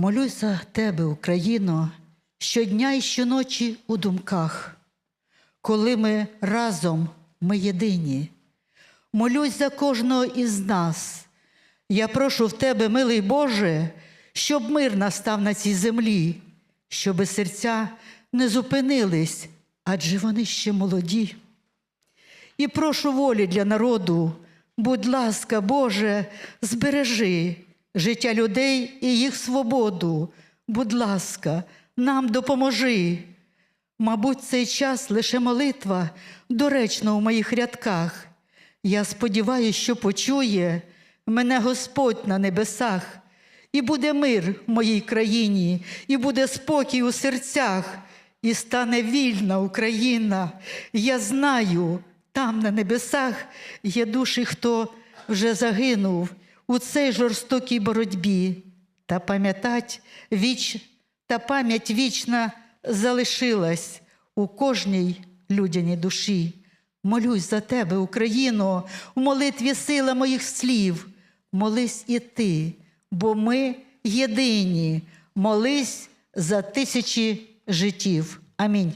Молюсь за тебе, Україно, щодня і щоночі у думках, коли ми разом ми єдині. Молюсь за кожного із нас. Я прошу в тебе, милий Боже, щоб мир настав на цій землі, щоби серця не зупинились, адже вони ще молоді. І прошу волі для народу, будь ласка, Боже, збережи життя людей і їх свободу. Будь ласка, нам допоможи. Мабуть, цей час лише молитва доречна у моїх рядках. Я сподіваюся, що почує мене Господь на небесах, і буде мир в моїй країні, і буде спокій у серцях, і стане вільна Україна. Я знаю, там на небесах є душі, хто вже загинув у цій жорстокій боротьбі. Та пам'ятать віч, та пам'ять вічна залишилась у кожній людяній душі. Молюсь за тебе, Україно, в молитві сила моїх слів. Молись і ти, бо ми єдині. Молись за тисячі життів. Амінь.